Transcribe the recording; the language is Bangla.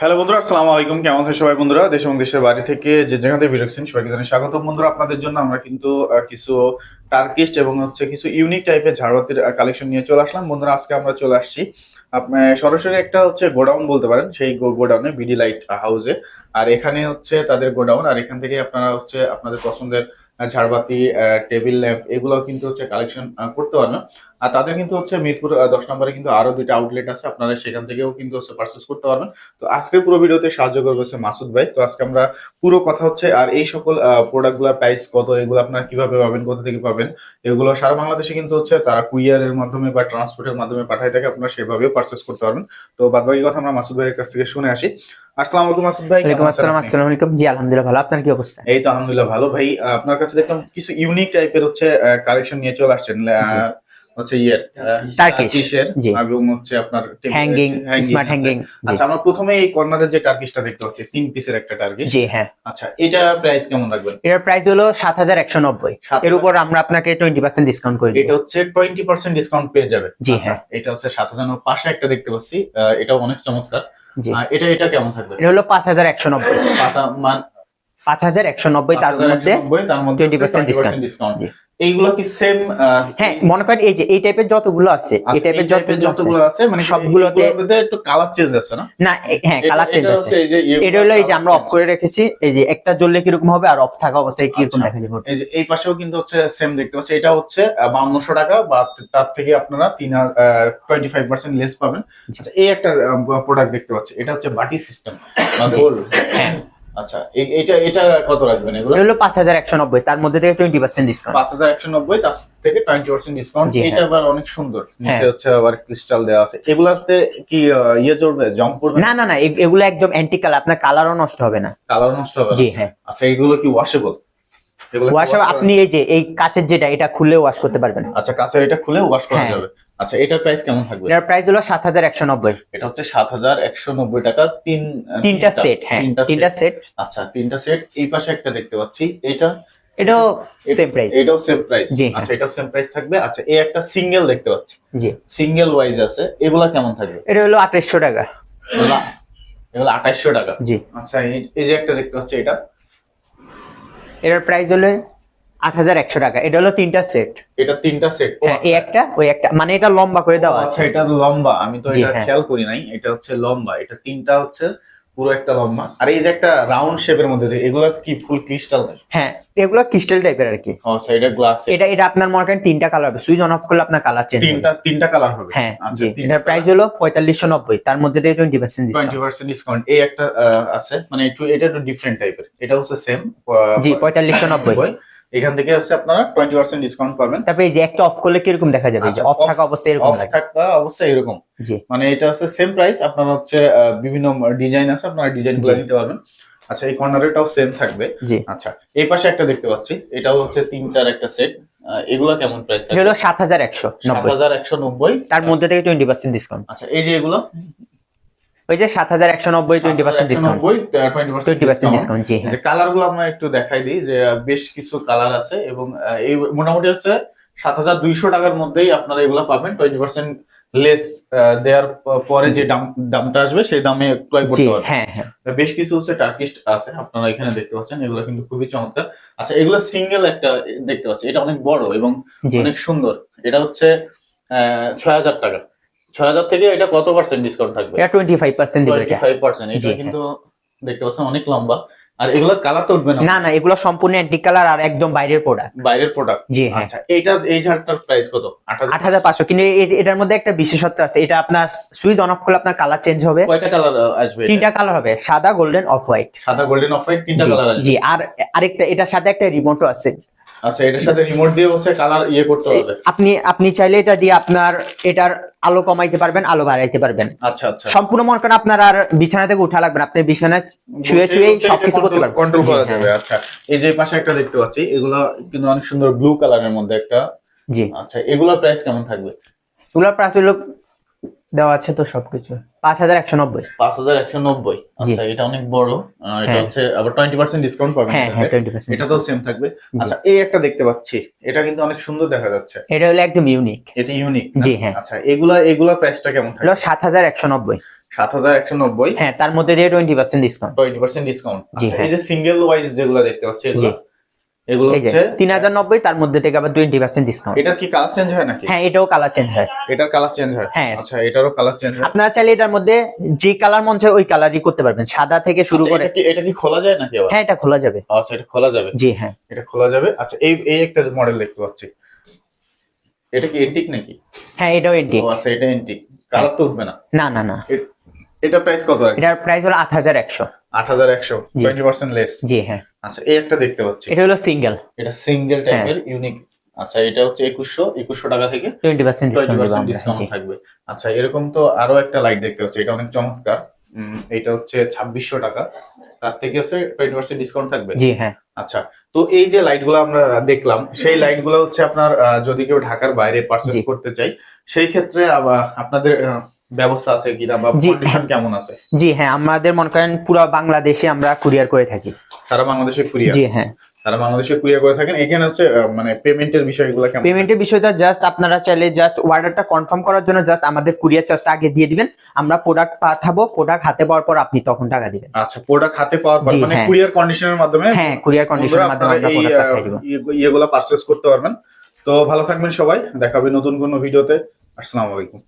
হ্যালো বন্ধুরা, আসসালামু আলাইকুম। কেমন আছেন সবাই বন্ধুরা? দেশ এবং দেশের বাড়ি থেকে যে যেখান থেকে দেখছেন, সবাইকে জানাই স্বাগত বন্ধুরা, আপনাদের জন্য আমরা কিন্তু কিছু টার্কিস্ট এবং হচ্ছে কিছু ইউনিক টাইপের ঝাড়বাতির কালেকশন নিয়ে চলে আসলাম। বন্ধুরা, আজকে আমরা চলে আসছি সরাসরি একটা হচ্ছে গোডাউন বলতে পারেন, সেই গোডাউনে, বিডি লাইট হাউসে। আর এখানে হচ্ছে তাদের গোডাউন, আর এখান থেকে আপনারা হচ্ছে আপনাদের পছন্দের ঝাড়বাতি টেবিল ল্যাম্প, এগুলো কিন্তু হচ্ছে কালেকশন করতে পারবেন আর তাদের কিন্তু হচ্ছে মিরপুর দশ নম্বরে কিন্তু আরও দুইটা আউটলেট আছে আপনারা সেখান থেকেও কিন্তু হচ্ছে পারচেস করতে পারবেন। তো আজকের পুরো ভিডিওতে সাহায্য করবে হচ্ছে মাসুদ ভাই। তো আজকে আমরা পুরো কথা হচ্ছে আর এই সকল প্রোডাক্টগুলার প্রাইস কত এগুলো আপনারা কীভাবে পাবেন কোথা থেকে পাবেন এগুলো সারা বাংলাদেশে কিন্তু হচ্ছে তারা কুরিয়ারের মাধ্যমে বা ট্রান্সপোর্টের মাধ্যমে পাঠায় থাকে আপনারা সেভাবেও পারচেস করতে পারবেন। তো বাদ বাকি কথা আমরা মাসুদ ভাইয়ের কাছ থেকে শুনে আসি। আসসালামু আলাইকুম মাসুদ ভাই ওয়ালাইকুম আসসালাম আসসালামু আলাইকুম। জি আলহামদুলিল্লাহ ভালো। আপনার কি অবস্থা? এই তো আলহামদুলিল্লাহ ভালো ভাই। আপনার কাছে দেখলাম কিছু ইউনিক টাইপের হচ্ছে কালেকশন নিয়ে চলে আসছেন। হচ্ছে ইয়ের টার্কিশের এবং হচ্ছে আপনার হ্যাঙ্গিং স্মার্ট। হ্যাঙ্গিং আচ্ছা আমরা প্রথমে এই কর্নারের যে টার্কিশটা দেখতে পাচ্ছি তিন পিসের একটা টার্কিশ জি হ্যাঁ। আচ্ছা এটা প্রাইস কেমন রাখবেন? এটার প্রাইস হলো সাত হাজার একশো নব্বই। 7,000 এর উপর আমরা আপনাকে টোয়েন্টি পার্সেন্ট ডিসকাউন্ট করে এটা হচ্ছে টোয়েন্টি পার্সেন্ট ডিসকাউন্ট পেয়ে যাবে জি, আচ্ছা, হ্যাঁ। এটা হচ্ছে সাত হাজার পাশে একটা দেখতে পাচ্ছি এটাও অনেক চমৎকার। এটা এটা কেমন থাকবে? এটা হলো পাঁচ হাজার একশো নব্বই। পাঁচ মান পাঁচ হাজার একশো নব্বই তার মধ্যে 5,190, তার মধ্যে 20% discount। ডিসকাউন্ট। এইগুলো কি সেম হ্যাঁ মনে করেন এই যে এই টাইপের যতগুলো আছে এই আচ্ছা, টাইপের টাইপের যতগুলো আছে মানে সবগুলোতে- একটু কালার চেঞ্জ আছে না? না হ্যাঁ কালার চেঞ্জ আছে। ইয়ে- এটা হলো এই যে আমরা অফ করে রেখেছি এই যে একটা জ্বললে কীরকম হবে আর অফ থাকা অবস্থায় আচ্ছা। দেখা যাবে এই যে এই পাশেও কিন্তু হচ্ছে সেম দেখতে পাচ্ছি এটা হচ্ছে বাউন্নশো টাকা বা তার থেকে আপনারা তিন টোয়েন্টি ফাইভ পার্সেন্ট লেস পাবেন। আচ্ছা এই একটা প্রোডাক্ট দেখতে পাচ্ছি এটা হচ্ছে বাটি সিস্টেম বা গোল হ্যাঁ। আচ্ছা এটা এটা কত রাখবেন এগুলো? তার মধ্যে থেকে টোয়েন্টি পার্সেন্ট ডিসকাউন্ট পাঁচ হাজার একশো নব্বই তার থেকে টোয়েন্টি পার্সেন্ট ডিসকাউন্ট এটা আবার অনেক সুন্দর। নিচে হ্যাঁ। হচ্ছে আবার ক্রিস্টাল দেওয়া আছে। এগুলাতে কি ইয়ে করবে না না না এগুলো একদম অ্যান্টি কালার আপনার কালারও নষ্ট হবে না। কালার নষ্ট হবে জি হ্যাঁ। আচ্ছা এগুলো কি ওয়াশেবল এগুলো ওয়াশ আপনি এই যে এই কাচের যেটা এটা খুলে ওয়াশ করতে পারবেন। আচ্ছা কাছের এটা খুলে ওয়াশ করা হ্যাঁ। যাবে। আচ্ছা এটার প্রাইস কেমন থাকবে? এটার প্রাইস হলো সাত হাজার একশো নব্বই। এটা হচ্ছে সাত হাজার একশো নব্বই টাকা তিন তিনটা সেট হ্যাঁ তিনটা সেট আচ্ছা তিনটা সেট এই পাশে একটা দেখতে পাচ্ছি এটা এটাও সেম প্রাইস এটাও সেম প্রাইস জি, হ্যাঁ। আচ্ছা এটাও সেম প্রাইস থাকবে। আচ্ছা এই একটা সিঙ্গেল দেখতে পাচ্ছি। জি। সিঙ্গেল ওয়াইজ আছে এগুলা কেমন থাকবে? এটা হলো আঠাশশো টাকা। এগুলা এগুলা আঠাশশো টাকা। জি। আচ্ছা এই- এই যে একটা দেখতে পাচ্ছি এটা। এটার প্রাইস হলো আট হাজার একশো টাকা। এটা হলো তিনটা সেট এটা তিনটা সেট হ্যাঁ এই একটা ওই একটা। মানে এটা লম্বা করে দেওয়া আচ্ছা এটা লম্বা। আমি তো এটা হ্যাঁ। খেয়াল করি নাই। এটা হচ্ছে লম্বা। এটা তিনটা হচ্ছে পুরো একটা লম্বা। আর এই যে একটা রাউন্ড শেপের মধ্যে দিয়ে- এগুলা কি ফুল ক্রিস্টাল হ্যাঁ এগুলো ক্রিস্টাল টাইপের আর কি। আচ্ছা এটা গ্লাস এটা এটা আপনার মনে করেন তিনটা কালার হবে। সুইচ অন অফ করলে আপনার কালার চেঞ্জ তিনটা তিনটা কালার হবে। হ্যাঁ আচ্ছা জি। এটার প্রাইস হলো পঁয়তাল্লিশশো নব্বই। তার মধ্যে থেকে twenty percent twenty percent discount এই একটা আছে। মানে একটু এটা একটু ডিফারেন্ট টাইপের এটা হচ্ছে সেম জি পঁয়তাল্লিশশো নব্বই। এখান থেকে হচ্ছে আপনারা টোয়েন্টি পার্সেন্ট ডিসকাউন্ট পাবেন। তারপরে এই যে একটা অফ করলে কীরকম দেখা যাবে? যে আচ্ছা, অফ থাকা অবস্থায় এরকম অফ থাকা অবস্থা এরকম। মানে এটা হচ্ছে সেম প্রাইস আপনারা হচ্ছে বিভিন্ন ডিজাইন আছে আপনারা ডিজাইনগুলো নিতে পারবেন। আচ্ছা এই কর্নারেটাও সেম থাকবে। জি। আচ্ছা এই পাশে একটা দেখতে পাচ্ছি এটাও হচ্ছে তিনটার একটা সেট এগুলো কেমন প্রাইস হলো সাত হাজার একশো নব্বই। হাজার একশো নব্বই। তার মধ্যে থেকে টোয়েন্টি পার্সেন্ট ডিসকাউন্ট আচ্ছা এই যে এগুলো? ওই যে সাত হাজার একশো নব্বই twenty percent discount twenty percent discount জি হ্যাঁ। কালারগুলো আমরা একটু দেখাই দিই যে বেশ কিছু কালার আছে এবং এই মোটামুটি হচ্ছে সাত হাজার দুইশো টাকার মধ্যেই আপনারা এগুলো পাবেন। টোয়েন্টি পার্সেন্ট লেস দেওয়ার পরে যে দাম দামটা আসবে সেই দামে ক্রয় করতে পারবেন। হ্যাঁ হ্যাঁ। বেশ কিছু হচ্ছে টার্কিস্ট আছে আপনারা এখানে দেখতে পাচ্ছেন এগুলো কিন্তু খুবই চমৎকার। আচ্ছা এগুলো সিঙ্গেল একটা দেখতে পাচ্ছি এটা অনেক বড় এবং অনেক সুন্দর। এটা হচ্ছে ছয় হাজার টাকা। ছয় হাজার থেকে এটা কত পার্সেন্ট ডিসকাউন্ট থাকবে? এটা টোয়েন্টি ফাইভ পার্সেন্ট দিবে এটা। ফাইভ পার্সেন্ট এটা হ্যাঁ। কিন্তু দেখতে পাচ্ছেন অনেক লম্বা। আর এগুলোর কালার তো উঠবে না? না না এগুলো সম্পূর্ণ অ্যান্টি কালার আর একদম বাইরের প্রোডাক্ট বাইরের প্রোডাক্ট জি হ্যাঁ। আচ্ছা এইটা এই ঝাড়টার প্রাইস কত? আট আট হাজার পাঁচশো। কিন্তু এটার মধ্যে একটা বিশেষত্ব আছে। এটা আপনার সুইচ অন অফ করলে আপনার কালার চেঞ্জ হবে। কয়টা কালার আসবে তিনটা কালার হবে। সাদা গোল্ডেন অফ হোয়াইট সাদা গোল্ডেন অফ হোয়াইট তিনটা কালার আসবে। জি আর আরেকটা এটার সাথে একটা রিমোটও আছে। আচ্ছা এটার সাথে রিমোট দিয়ে হচ্ছে কালার ইয়ে করতে হবে। আপনি আপনি চাইলে এটা দিয়ে আপনার এটার আলো কমাইতে পারবেন আলো বাড়াইতে পারবেন। আচ্ছা আচ্ছা। সম্পূর্ণ মনে করেন আপনার আর বিছানা থেকে উঠা লাগবে না আপনি বিছানায় শুয়ে শুয়ে সবকিছু করতে পারবেন। কন্ট্রোল করা হ্যাঁ। যাবে আচ্ছা। এই যে পাশে একটা দেখতে পাচ্ছি এগুলো কিন্তু অনেক সুন্দর ব্লু কালারের মধ্যে একটা। জি। আচ্ছা এগুলোর প্রাইস কেমন থাকবে? তুলার প্রাইস হলো দেওয়া আছে তো সবকিছু। পাঁচ হাজার একশো নব্বই। পাঁচ হাজার একশো নব্বই। আচ্ছা এটা অনেক বড়। এটা হ্যাঁ। হচ্ছে আবার টোয়েন্টি পার্সেন্ট ডিসকাউন্ট পাবেন হ্যাঁ হ্যাঁ টোয়েন্টি পার্সেন্ট এটা তো সেম থাকবে। আচ্ছা এই একটা দেখতে পাচ্ছি। এটা কিন্তু অনেক সুন্দর দেখা যাচ্ছে। এটা হলো একদম ইউনিক এটা ইউনিক জি, হ্যাঁ। আচ্ছা এগুলা এগুলা প্রাইসটা কেমন থাকবে? সাত হাজার একশো নব্বই। সাত হাজার একশো নব্বই। হ্যাঁ তার মধ্যে দিয়ে twenty percent discount twenty percent discount এই যে সিঙ্গেল ওয়াইজ যেগুলো দেখতে পাচ্ছি এগুলো এগুলো হচ্ছে তিন হাজার নব্বই তার মধ্যে থেকে আবার টোয়েন্টি পার্সেন্ট ডিসকাউন্ট এটার কি কালার চেঞ্জ হয় নাকি? হ্যাঁ এটাও কালার চেঞ্জ হয়। এটার কালার চেঞ্জ হয়? হ্যাঁ। আচ্ছা এটারও কালার চেঞ্জ হয়? আপনারা চাইলে এটার মধ্যে যে কালার মন চায় ওই কালারই করতে পারবেন। সাদা থেকে শুরু আচ্ছা, করে এটা কি এটা কি খোলা যায় নাকি আবার? হ্যাঁ এটা খোলা যাবে। আচ্ছা এটা খোলা যাবে? জি হ্যাঁ। এটা খোলা যাবে? আচ্ছা এই এই একটা মডেল দেখতে পাচ্ছি। এটা কি এন্টিক নাকি? হ্যাঁ এটাও এন্টি ও আচ্ছা এটা এন্টিক কালার তো উঠবে না। না না না। এটা প্রাইস কত রাখবে এটার প্রাইস হলো আট হাজার একশো। হাজার একশো আট হাজার একশো জি। লেস হ্যাঁ। আচ্ছা এই একটা দেখতে পাচ্ছি। এটা হলো সিঙ্গেল এটা সিঙ্গেল। টাইপের ইউনিক আচ্ছা এটা হচ্ছে টাকা থেকে ডিসকাউন্ট ডিসকাউন্ট থাকবে। আচ্ছা এরকম তো আরও একটা লাইট দেখতে পাচ্ছি এটা অনেক চমৎকার। এটা হচ্ছে ছাব্বিশশো টাকা। তার থেকে হচ্ছে টোয়েন্টি পার্সেন্ট ডিসকাউন্ট থাকবে। জি হ্যাঁ। আচ্ছা তো এই যে লাইটগুলো আমরা দেখলাম সেই লাইটগুলো হচ্ছে আপনার যদি কেউ ঢাকার বাইরে পারচেস করতে চাই সেই ক্ষেত্রে আপনাদের ব্যবস্থা আছে কিনা বা কন্ডিশন কেমন আছে? জি হ্যাঁ আমাদের মনে করেন পুরো বাংলাদেশে আমরা কুরিয়ার করে থাকি। তারা বাংলাদেশে কুরিয়ার জি হ্যাঁ। তারা বাংলাদেশে কুরিয়ার করে থাকেন? এখানে হচ্ছে মানে পেমেন্টের বিষয়গুলো কেমন? পেমেন্টের বিষয়টা জাস্ট আপনারা চাইলে জাস্ট অর্ডারটা কনফার্ম করার জন্য জাস্ট আমাদের কুরিয়ার চার্জটা আগে দিয়ে দিবেন। আমরা প্রোডাক্ট পাঠাবো প্রোডাক্ট হাতে পাওয়ার পর আপনি তখন টাকা দিবেন। আচ্ছা প্রোডাক্ট হাতে পাওয়ার পর মানে হ্যাঁ। কুরিয়ার কন্ডিশনের মাধ্যমে হ্যাঁ কুরিয়ার কন্ডিশনের মাধ্যমে আপনারা আমরা প্রোডাক্ট পাঠিয়ে দিব। ইয়ে- ইয়েগুলা পারচেস করতে পারবেন। তো ভালো থাকবেন সবাই। দেখাবে নতুন কোনো ভিডিওতে। আসসালামু আলাইকুম।